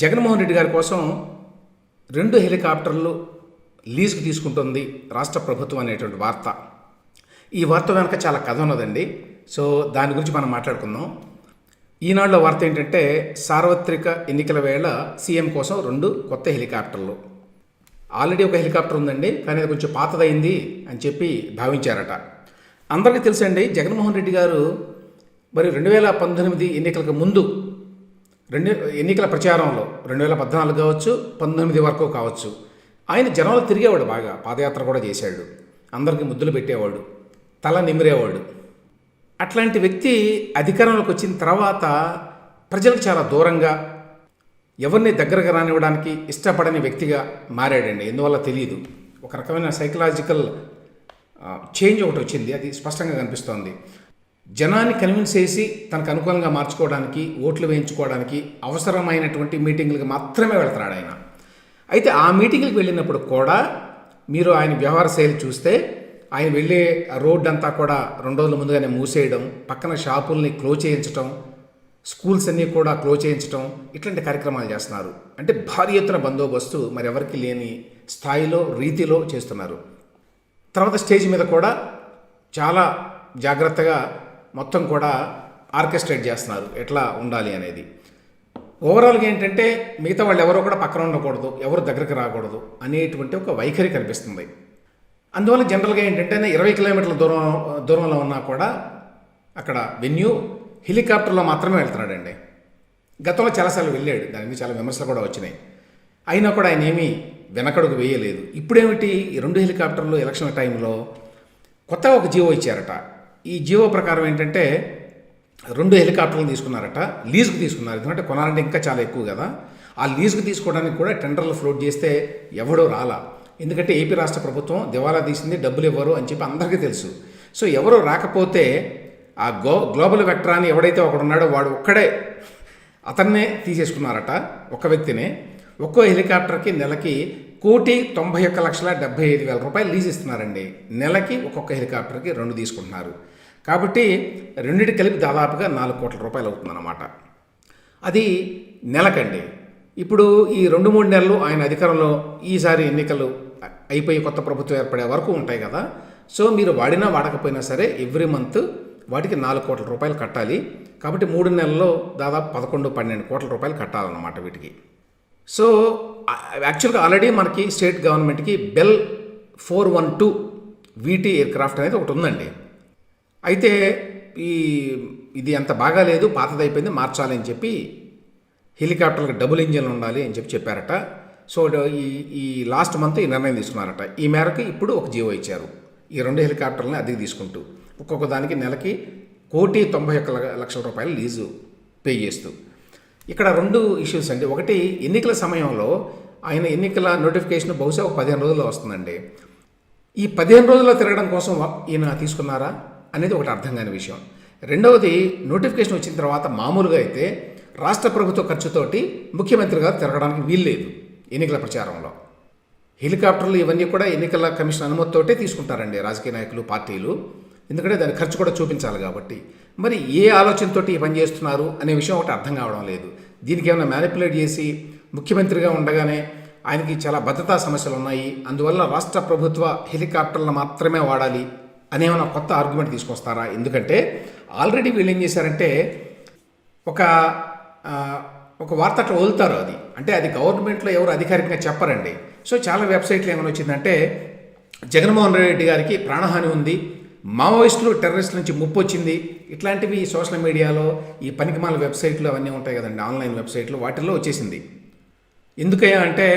జగన్మోహన్ రెడ్డి గారి కోసం రెండు హెలికాప్టర్లు లీజుకు తీసుకుంటుంది రాష్ట్ర ప్రభుత్వం అనేటువంటి వార్త. ఈ వార్త వెనక చాలా కథ ఉన్నదండి. సో దాని గురించి మనం మాట్లాడుకుందాం. ఈనాడులో వార్త ఏంటంటే సార్వత్రిక ఎన్నికల వేళ సీఎం కోసం రెండు కొత్త హెలికాప్టర్లు. ఆల్రెడీ ఒక హెలికాప్టర్ ఉందండి కానీ అది కొంచెం పాతదైంది అని చెప్పి భావించారట. అందరికీ తెలుసండి జగన్మోహన్ రెడ్డి గారు మరి రెండు వేల పంతొమ్మిది ఎన్నికలకు ముందు రెండు ఎన్నికల ప్రచారంలో రెండు వేల పద్నాలుగు కావచ్చు పంతొమ్మిది వరకు కావచ్చు. ఆయన జనంలో తిరిగేవాడు బాగా పాదయాత్ర కూడా చేశాడు. అందరికీ ముద్దులు పెట్టేవాడు తల నిమిరేవాడు. అట్లాంటి వ్యక్తి అధికారంలోకి వచ్చిన తర్వాత ప్రజలకు చాలా దూరంగా ఎవరిని దగ్గరకు రానివ్వడానికి ఇష్టపడని వ్యక్తిగా మారాడండి. ఎందువల్ల తెలియదు ఒక రకమైన సైకలాజికల్ చేంజ్ ఒకటి వచ్చింది. అది స్పష్టంగా కనిపిస్తోంది. జనాన్ని కన్విన్స్ చేసి తనకు అనుకూలంగా మార్చుకోవడానికి ఓట్లు వేయించుకోవడానికి అవసరమైనటువంటి మీటింగులకు మాత్రమే వెళ్తున్నాడు ఆయన. అయితే ఆ మీటింగ్లకు వెళ్ళినప్పుడు కూడా మీరు ఆయన వ్యవహార శైలి చూస్తే ఆయన వెళ్ళే రోడ్ అంతా కూడా రెండు రోజుల ముందుగానే మూసేయడం పక్కన షాపుల్ని క్లోజ్ చేయించడం స్కూల్స్ అన్నీ కూడా క్లోజ్ చేయించడం ఇట్లాంటి కార్యక్రమాలు చేస్తున్నారు. అంటే భారీ ఎత్తున బందోబస్తు మరెవరికి లేని స్థాయిలో రీతిలో చేస్తున్నారు. తర్వాత స్టేజ్ మీద కూడా చాలా జాగ్రత్తగా మొత్తం కూడా ఆర్కెస్ట్రేట్ చేస్తున్నారు. ఎట్లా ఉండాలి అనేది. ఓవరాల్గా ఏంటంటే మిగతా వాళ్ళు ఎవరో కూడా పక్కన ఉండకూడదు ఎవరు దగ్గరికి రాకూడదు అనేటువంటి ఒక వైఖరి కనిపిస్తుంది. అందువల్ల జనరల్గా ఏంటంటే ఇరవై కిలోమీటర్ల దూరం దూరంలో ఉన్నా కూడా అక్కడ వెన్యూ హెలికాప్టర్లో మాత్రమే వెళ్తున్నాడండి. గతంలో చాలాసార్లు వెళ్ళాడు. దాని మీద చాలా విమర్శలు కూడా వచ్చినాయి. అయినా కూడా ఆయన ఏమీ వెనకడుగు వేయలేదు. ఇప్పుడేమిటి? ఈ రెండు హెలికాప్టర్లు ఎలక్షన్ టైంలో కొత్తగా ఒక జీవో ఇచ్చారట. ఈ జీవో ప్రకారం ఏంటంటే రెండు హెలికాప్టర్లు తీసుకున్నారట లీజుకు తీసుకున్నారు. ఎందుకంటే కొనాలంటే ఇంకా చాలా ఎక్కువ కదా. ఆ లీజుకు తీసుకోవడానికి కూడా టెండర్లు ఫ్లోట్ చేస్తే ఎవడో రాలా. ఎందుకంటే ఏపీ రాష్ట్ర ప్రభుత్వం దివాలా తీసింది డబ్బులు ఇవ్వరు అని చెప్పి అందరికీ తెలుసు. సో ఎవరు రాకపోతే ఆ గో గ్లోబల్ వెక్టరాని ఎవడైతే ఒకడున్నాడో వాడు ఒక్కడే అతన్నే తీసేసుకున్నారట ఒక వ్యక్తినే. ఒక్కో హెలికాప్టర్కి నెలకి కోటి తొంభై ఒక్క లక్షల డెబ్బై ఐదు వేల రూపాయలు లీజ్ ఇస్తున్నారండి. నెలకి ఒక్కొక్క హెలికాప్టర్కి రెండు తీసుకుంటున్నారు. కాబట్టి రెండింటి కలిపి దాదాపుగా నాలుగు కోట్ల రూపాయలు అవుతుందన్నమాట. అది నెలకండి. ఇప్పుడు ఈ రెండు మూడు నెలలు ఆయన అధికారంలో ఈసారి ఎన్నికలు అయిపోయి కొత్త ప్రభుత్వం ఏర్పడే వరకు ఉంటాయి కదా. సో మీరు వాడినా వాడకపోయినా సరే ఎవ్రీ మంత్ వాటికి నాలుగు కోట్ల రూపాయలు కట్టాలి. కాబట్టి మూడు నెలల్లో దాదాపు పదకొండు పన్నెండు కోట్ల రూపాయలు కట్టాలన్నమాట వీటికి. సో యాక్చువల్గా ఆల్రెడీ మనకి స్టేట్ గవర్నమెంట్కి Bell four one two VT aircraft అనేది ఒకటి ఉందండి. అయితే ఈ ఇది అంత బాగాలేదు పాతదైపోయింది మార్చాలి అని చెప్పి హెలికాప్టర్లకు డబుల్ ఇంజన్లు ఉండాలి అని చెప్పి చెప్పారట. సో ఈ ఈ లాస్ట్ మంత్ ఈ నిర్ణయం తీసుకున్నారట. ఈ మేరకు ఇప్పుడు ఒక జీవో ఇచ్చారు. ఈ రెండు హెలికాప్టర్లని అద్దెకి తీసుకుంటూ ఒక్కొక్క దానికి నెలకి కోటి తొంభై ఒక్క ల- లక్షల రూపాయలు లీజు పే చేస్తూ. ఇక్కడ రెండు ఇష్యూస్ అండి. ఒకటి ఎన్నికల సమయంలో ఆయన ఎన్నికల నోటిఫికేషన్ బహుశా ఒక పదిహేను రోజుల్లో వస్తుందండి. ఈ పదిహేను రోజుల్లో తిరగడం కోసం ఈయన తీసుకున్నారా? అనేది ఒకటి అర్థం కాని విషయం. రెండవది నోటిఫికేషన్ వచ్చిన తర్వాత మామూలుగా అయితే రాష్ట్ర ప్రభుత్వ ఖర్చుతోటి ముఖ్యమంత్రి గారు తిరగడానికి వీల్లేదు ఎన్నికల ప్రచారంలో. హెలికాప్టర్లు ఇవన్నీ కూడా ఎన్నికల కమిషన్ అనుమతితోటే తీసుకుంటారండి రాజకీయ నాయకులు పార్టీలు. ఎందుకంటే దాని ఖర్చు కూడా చూపించాలి కాబట్టి. మరి ఏ ఆలోచనతోటి ఈ పని చేస్తున్నారు అనే విషయం ఒకటి అర్థం కావడం లేదు. దీనికి ఏమైనా మ్యానిపులేట్ చేసి ముఖ్యమంత్రిగా ఉండగానే ఆయనకి చాలా భద్రతా సమస్యలు ఉన్నాయి. అందువల్ల రాష్ట్ర ప్రభుత్వ హెలికాప్టర్లు మాత్రమే వాడాలి అనేమైనా కొత్త ఆర్గ్యుమెంట్ తీసుకొస్తారా? ఎందుకంటే ఆల్రెడీ వీళ్ళు ఏం చేశారంటే ఒక ఒక వార్త అట్లా వదులుతారు అది. అంటే అది గవర్నమెంట్లో ఎవరు అధికారికంగా చెప్పరండి. సో చాలా వెబ్సైట్లు ఏమైనా వచ్చిందంటే జగన్మోహన్ రెడ్డి గారికి ప్రాణహాని ఉంది మావోయిస్టులు టెర్రరిస్ట్ నుంచి ముప్పు వచ్చింది ఇట్లాంటివి సోషల్ మీడియాలో ఈ పనికిమాల వెబ్సైట్లు అవన్నీ ఉంటాయి కదండి ఆన్లైన్ వెబ్సైట్లు వాటిల్లో వచ్చేసింది. ఎందుకయ్యా అంటే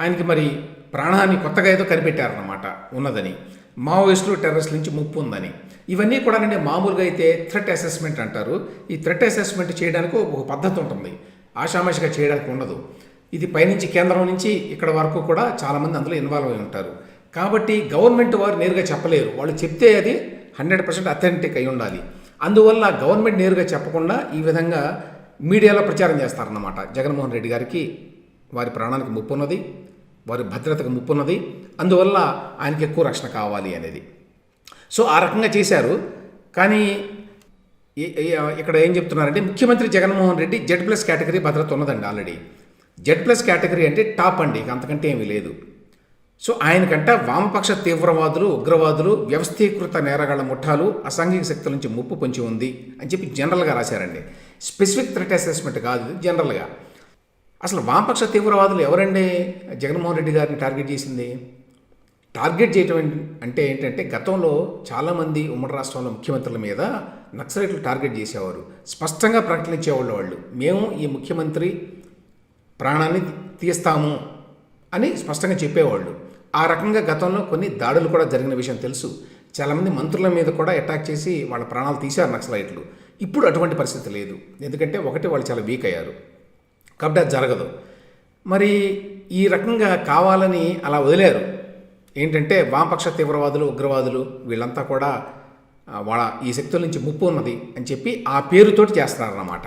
ఆయనకి మరి ప్రాణాన్ని కొత్తగా ఏదో కనిపెట్టారన్నమాట ఉన్నదని. మావోయిస్టులు టెర్రస్ నుంచి ముప్పు ఉందని. ఇవన్నీ కూడా అంటే మామూలుగా అయితే థ్రెట్ అసెస్మెంట్ అంటారు. ఈ థ్రెట్ అసెస్మెంట్ చేయడానికి ఒక పద్ధతి ఉంటుంది. ఆషామాషిగా చేయడానికి ఉండదు. ఇది పైనుంచి కేంద్రం నుంచి ఇక్కడ వరకు కూడా చాలామంది అందులో ఇన్వాల్వ్ అయి ఉంటారు. కాబట్టి గవర్నమెంట్ వారు నేరుగా చెప్పలేరు. వాళ్ళు చెప్తే అది హండ్రెడ్ పర్సెంట్ అథెంటిక్ అయి ఉండాలి. అందువల్ల గవర్నమెంట్ నేరుగా చెప్పకుండా ఈ విధంగా మీడియాలో ప్రచారం చేస్తారన్నమాట జగన్మోహన్ రెడ్డి గారికి. వారి ప్రాణానికి ముప్పు ఉన్నది. వారి భద్రతకు ముప్పున్నది. అందువల్ల ఆయనకి ఎక్కువ రక్షణ కావాలి అనేది. సో ఆ రకంగా చేశారు. కానీ ఇక్కడ ఏం చెప్తున్నారంటే ముఖ్యమంత్రి Jaganmohan Reddy Z plus category భద్రత ఉన్నదండి ఆల్రెడీ జెడ్ ప్లస్ కేటగిరీ అంటే టాప్ అండి ఇక అంతకంటే ఏమీ లేదు. సో ఆయనకంట వామపక్ష తీవ్రవాదులు ఉగ్రవాదులు వ్యవస్థీకృత నేరగాళ్ళ ముఠాలు అసాంఘిక శక్తుల నుంచి ముప్పు పొంచి ఉంది అని చెప్పి జనరల్గా రాశారండి. స్పెసిఫిక్ థ్రెట్ అసెస్మెంట్ కాదు జనరల్గా అసలు వామపక్ష తీవ్రవాదులు ఎవరండి? జగన్మోహన్ రెడ్డి గారిని టార్గెట్ చేసింది. టార్గెట్ చేయటం అంటే ఏంటంటే గతంలో చాలామంది ఉమ్మడి రాష్ట్రంలో ముఖ్యమంత్రుల మీద నక్సలైట్లు టార్గెట్ చేసేవారు. స్పష్టంగా ప్రకటించేవాళ్ళు వాళ్ళు. మేము ఈ ముఖ్యమంత్రి ప్రాణాన్ని తీస్తాము అని స్పష్టంగా చెప్పేవాళ్ళు. ఆ రకంగా గతంలో కొన్ని దాడులు కూడా జరిగిన విషయం తెలుసు. చాలామంది మంత్రుల మీద కూడా అటాక్ చేసి వాళ్ళ ప్రాణాలు తీశారు నక్సలైట్లు. ఇప్పుడు అటువంటి పరిస్థితి లేదు. ఎందుకంటే ఒకటి వాళ్ళు చాలా వీక్ అయ్యారు. కాబట్టి అది జరగదు. మరి ఈ రకంగా కావాలని అలా వదిలేరు. ఏంటంటే వామపక్ష తీవ్రవాదులు ఉగ్రవాదులు వీళ్ళంతా కూడా వాళ్ళ ఈ శక్తుల నుంచి ముప్పు ఉన్నది అని చెప్పి ఆ పేరుతోటి చేస్తున్నారన్నమాట.